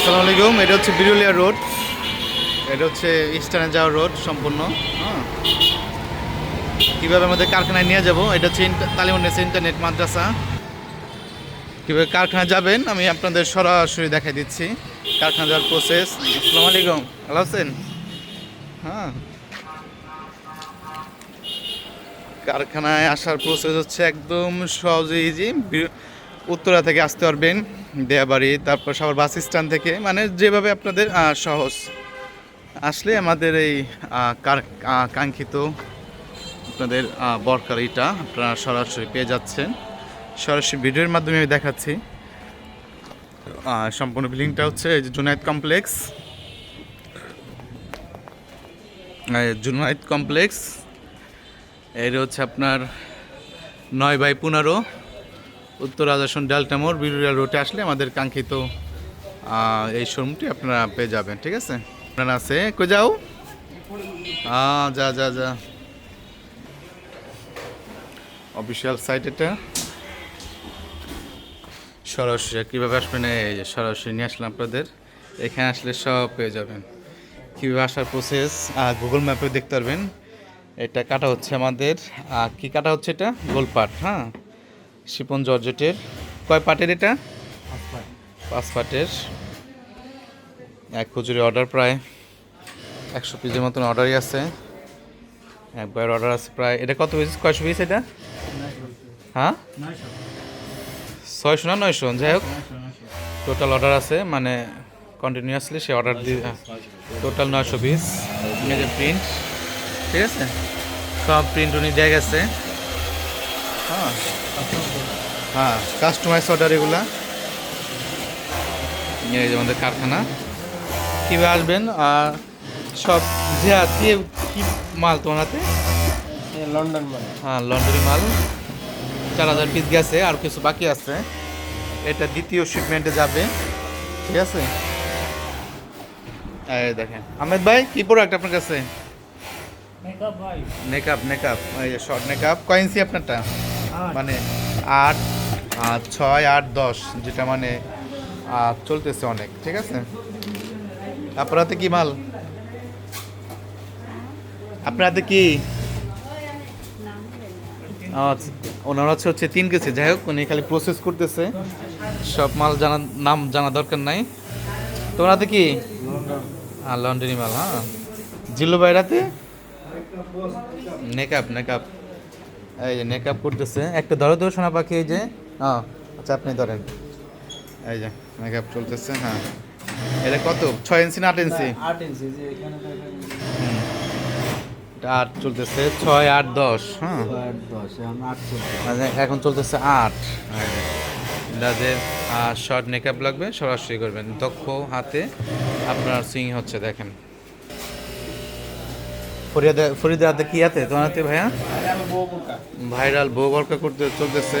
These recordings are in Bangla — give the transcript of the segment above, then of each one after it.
আসসালামু আলাইকুম। এটা হচ্ছে বিরুলিয়া রোড। এটা হচ্ছে ইস্টার্নে যাওয়ার রোড সম্পূর্ণ। হ্যাঁ। কীভাবে আমাদের কারখানায় নিয়ে যাব? এটা হচ্ছে তালিমুন্নেসা ইন্টারনেট মাদ্রাসা। কীভাবে কারখানা যাবেন? আমি আপনাদের সরাসরি দেখাই দিচ্ছি। কারখানা যাওয়ার প্রসেস আসসালামু আলাইকুম। ভালো আছেন? হ্যাঁ। কারখানায় আসার প্রসেস হচ্ছে একদম সহজে ইজি উত্তরা থেকে আসতে পারবেন, দেয়াবাড়ি, তারপর সবার বাস স্ট্যান্ড থেকে মানে যেভাবে আপনাদের সহজ। আসলে আমাদের এই কাঙ্ক্ষিত আপনাদের বরকারিটা আপনারা সরাসরি পেয়ে যাচ্ছেন। সরাসরি ভিডিওর মাধ্যমে আমি দেখাচ্ছি। সম্পূর্ণ বিল্ডিংটা হচ্ছে জুনাইদ কমপ্লেক্স। জুনাইদ কমপ্লেক্স। এর হচ্ছে আপনার নয় বাই পনেরো। উত্তর আজাসন ডেল্টামোর বিরুলিয়া রোডে আসলে আমাদের কাঙ্ক্ষিত এই শোরুমটি আপনারা পেয়ে যাবেন ঠিক আছে? আপনারা আছে? কই যাও? হ্যাঁ যা যা যা। অফিসিয়াল সাইট এটা। সরাসরি কীভাবে আসবেন? এই যে সরাসরি নিয়ে আসলাম আপনাদের। এখানে আসলে সব পেয়ে যাবেন। কীভাবে আসার প্রসেস আর গুগল ম্যাপে দেখতে পারবেন। এটা কাটা হচ্ছে আমাদের। আহ, কি কাটা হচ্ছে এটা? গোলপাট হ্যাঁ? শিপন জর্জেটের। কয় পাটের এটা? পাঁচ পাটের। এক খুচুরি অর্ডার প্রায় একশো পিসের মতন অর্ডারই আছে। একবার অর্ডার আছে প্রায় এটা কত পিস? কয়শো পিস এটা? হ্যাঁ? ছয়শো না নয়শো? যাই হোক। টোটাল অর্ডার আছে মানে কন্টিনিউয়াসলি সে অর্ডার দিয়ে টোটাল নয়শো পিস। প্রিন্ট ঠিক আছে? সব প্রিন্ট উনি দিয়ে গেছে। হ্যাঁ হ্যাঁ কাস্টমাইজ অর্ডার এগুলা। এই যে আমাদের কারখানা। কীভাবে আসবেন আর সব যে দিয়ে কি মাল তোমার হাতে? লন্ডন মাল। হ্যাঁ লন্ডনি মাল। চার হাজার পিস গেছে আর কিছু বাকি আছে। এটা দ্বিতীয় শিপমেন্টে যাবে। ঠিক আছে? এই দেখেন। আহমেদ ভাই কি প্রোডাক্ট আপনার কাছে? মেকআপ ভাই। মেকআপ মেকআপ এই শর্ট মেকআপ কয়েন্সি আপনারটা? মানে আট ছয়, আট, দশ, যেটা মানে চলতেছে অনেক, ঠিক আছে? আপনার হাতে কি মাল? আপনার হাতে কি? ওনার হচ্ছে হচ্ছে তিন কেজি, যাই হোক, উনি খালি প্রসেস করতেছে। সব মাল জানা, নাম জানা দরকার নাই। তোমার হাতে কি? লন্ডনি মাল হ্যাঁ? জিল্লু বাইরাতে নেকআপ নেকআপ এই যে নেকআপ করতেছে। একটা ধরো তো সোনা পাখি এই যে। হ্যাঁ। আচ্ছা আপনি ধরেন। এই যে মেকআপ চলতেছে হ্যাঁ। এটা কত? ছয় ইঞ্চি না আট ইঞ্চি? আট ইঞ্চি যে এখানে এটা আট চলতেছে ছয় আট দশ হ্যাঁ। আট দশ এখন আট মানে এখন চলতেছে আট। যাদের শর্ট মেকআপ লাগবে সরাসরি করবেন। দক্ষ হাতে আপনার সুইং হচ্ছে দেখেন। ফরিয়াদে ফরিদের হাতে কি হাতে তোমার হাতে ভাইয়া? ভাইরাল বউ বরকা। করতে চলতেছে।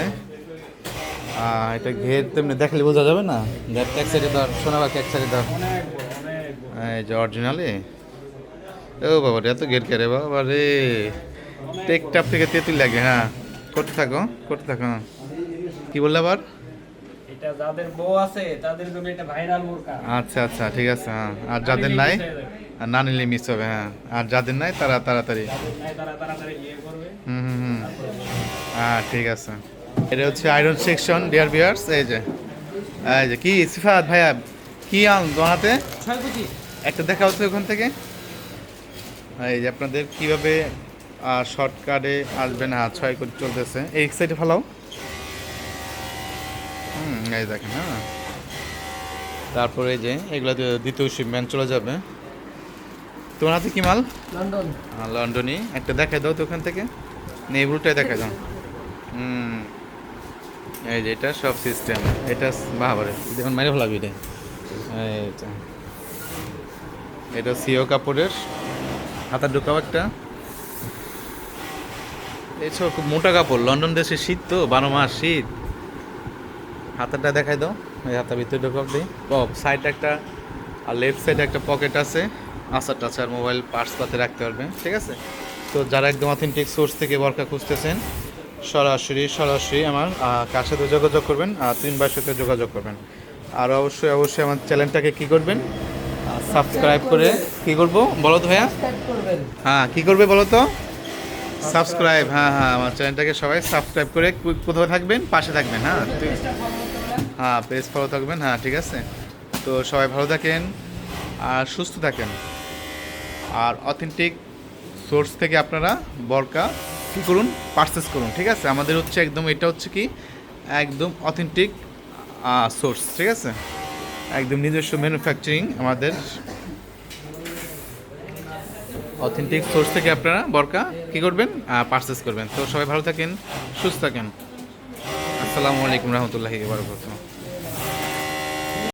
এটা ঘের তেমনি দেখলে বোঝা যাবে না? ঘেরটা এক সাইডে ধর সোনা বাকি এক সাইডে ধর। এই যে অরিজিনালি ও বাবা রে এত গের কেরে বাবা রে। টেকটাপ থেকে তেঁতুল লাগে হ্যাঁ। করতে থাকো করতে থাকো। কি বললে আবার? এটা যাদের বউ আছে তাদের জন্য এটা ভাইরাল বোরকা। আচ্ছা আচ্ছা ঠিক আছে হ্যাঁ। আর যাদের নাই? আর না নিলে মিস হবে হ্যাঁ। আর যাদের নাই তারা তাড়াতাড়ি। করবে। হুম হুম হুম। হ্যাঁ ঠিক আছে। এটা হচ্ছে আয়রন সেকশন ডিয়ার বিয়ার্স এই যে। এই যে কি সিফাত ভাইয়া কি আন ছয় একটা দেখা হচ্ছে ওখান থেকে। এই যে আপনাদের কীভাবে শর্টকাটে আসবেন হ্যাঁ ছয় করে চলতেছে। এই সাইডে ফেলাও। হুম এই দেখেন হ্যাঁ। তারপরে এই যে এগুলো দ্বিতীয় শিপমেন্ট চলে যাবে। তোমার হাতে কি মাল? লন্ডন। লন্ডনই। একটা দেখাই দাও তো ওখান থেকে। নেবুলটাই দেখাই দাও। হুম। এই যে এটা সব সিস্টেম এটা বাবারে দেখুন মাইরে ভালো এটা এইটা এটা সিও কাপড়ের। হাতার ঢোকাও একটা। সব খুব মোটা কাপড়। লন্ডন দেশে শীত তো বারো মাস শীত। হাতাটা দেখাই দাও। এই হাতার ভিতরে ঢোকাও দিই সাইড একটা আর লেফট সাইডে একটা পকেট আছে। আচার টাচার, মোবাইল পার্টস পাতে রাখতে পারবে, ঠিক আছে? তো যারা একদম অথেন্টিক সোর্স থেকে বরকা খুঁজতেছেন, সরাসরি সরাসরি আমার কার সাথে যোগাযোগ করবেন আর তিন বাইয়ের সাথে যোগাযোগ করবেন। আর অবশ্যই অবশ্যই আমার চ্যানেলটাকে কি করবেন? সাবস্ক্রাইব করে কি করব? বলো তো ভাইয়া। হ্যাঁ কি করবে বলো তো? সাবস্ক্রাইব হ্যাঁ হ্যাঁ আমার চ্যানেলটাকে সবাই সাবস্ক্রাইব করে কোথাও থাকবেন? পাশে থাকবেন হ্যাঁ? হ্যাঁ পেজ ফলো থাকবেন হ্যাঁ ঠিক আছে? তো সবাই ভালো থাকেন আর সুস্থ থাকেন। আর অথেন্টিক সোর্স থেকে আপনারা বরকা কী করুন পারচেস করুন, ঠিক আছে? আমাদের হচ্ছে একদম, এটা হচ্ছে কি? একদম অথেন্টিক সোর্স ঠিক আছে? একদম নিজস্ব ম্যানুফ্যাকচারিং আমাদের অথেন্টিক সোর্স থেকে আপনারা বরকা কী করবেন? পারচেস করবেন। তো সবাই ভালো থাকেন, সুস্থ থাকেন। আসসালামু আলাইকুম রহমতুল্লাহি বারকাতুহু।